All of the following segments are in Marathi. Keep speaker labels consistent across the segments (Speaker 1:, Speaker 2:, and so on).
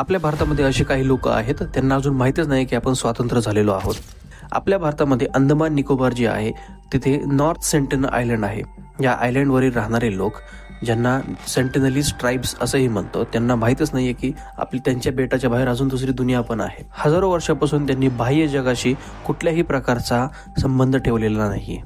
Speaker 1: आपल्या भारतामध्ये असे काही लोक आहेत त्यांना अजून माहीतच नाही की आपण स्वातंत्र्य झालेलो आहोत. आपल्या भारतामध्ये अंदमान निकोबार जे आहे तिथे नॉर्थ सेंटन आयलंड आहे. या आयलंडवरील राहणारे लोक ज्यांना सेंटनलीज ट्राईब्स असंही म्हणतो त्यांना माहीतच नाहीये की आपली त्यांच्या बेटाच्या बाहेर अजून दुसरी दुनिया पण आहे. हजारो वर्षापासून त्यांनी बाह्य जगाशी कुठल्याही प्रकारचा संबंध ठेवलेला नाही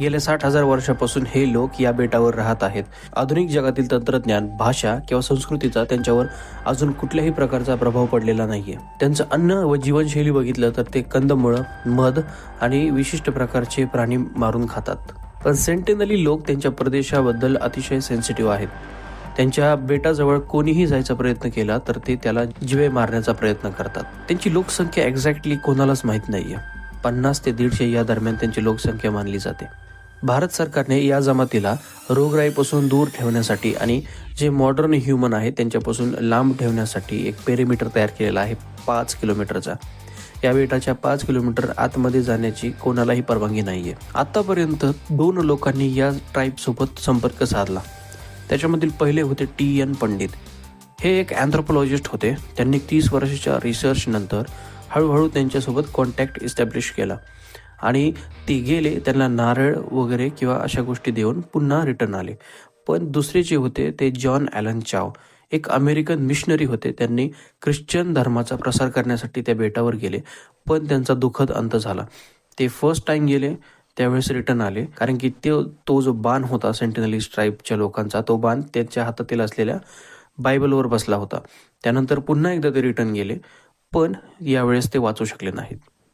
Speaker 1: गेल्या साठ हजार वर्षापासून हे लोक या बेटावर राहत आहेत. आधुनिक जगातील तंत्रज्ञान भाषा किंवा संस्कृतीचा त्यांच्यावर अजून कुठल्याही प्रकारचा प्रभाव पडलेला नाहीये. त्यांचं अन्न व जीवनशैली बघितलं तर ते कंदमुळं मध आणि विशिष्ट प्रकारचे प्राणी मारून खातात. पण सेंटेनली लोक त्यांच्या प्रदेशाबद्दल अतिशय सेन्सिटिव्ह आहेत. त्यांच्या बेटाजवळ कोणीही जायचा प्रयत्न केला तर ते त्याला जिवे मारण्याचा प्रयत्न करतात. त्यांची लोकसंख्या एक्झॅक्टली कोणालाच माहीत नाहीये. पन्नास ते दीडशे या दरम्यान त्यांची लोकसंख्या मानली जाते. भारत सरकारने या जमातीला रोगराईपासून दूर ठेवण्यासाठी आणि जे मॉडर्न ह्युमन आहे त्यांच्यापासून लांब ठेवण्यासाठी एक पेरिमीटर तयार केलेला आहे पाच किलोमीटरचा या बेटाच्या पाच किलोमीटर आतमध्ये जाण्याची कोणालाही परवानगी नाही आहे आत्तापर्यंत दोन लोकांनी या ट्राईबसोबत संपर्क साधला. त्याच्यामधील पहिले होते टी एन पंडित. हे एक अँथ्रोपॉलॉजिस्ट होते. त्यांनी तीस वर्षाच्या रिसर्चनंतर हळूहळू त्यांच्यासोबत कॉन्टॅक्ट इस्टॅब्लिश केला. आणि ते गेले त्यांना नारळ वगैरे किंवा अशा गोष्टी देऊन पुन्हा रिटर्न आले. पण दुसरे जे होते ते जॉन ॲलन चाव. एक अमेरिकन मिशनरी होते. त्यांनी ख्रिश्चन धर्माचा प्रसार करण्यासाठी त्या बेटावर गेले पण त्यांचा दुःखद अंत झाला. ते फर्स्ट टाइम गेले त्यावेळेस रिटर्न आले. कारण की ते तो जो बाण होता सेंटिनली ट्राईबच्या लोकांचा तो बाण त्यांच्या हातातील असलेल्या बायबलवर बसला होता. त्यानंतर पुन्हा एकदा ते रिटर्न गेले पण यावेळेस ते वाचू शकले नाहीत.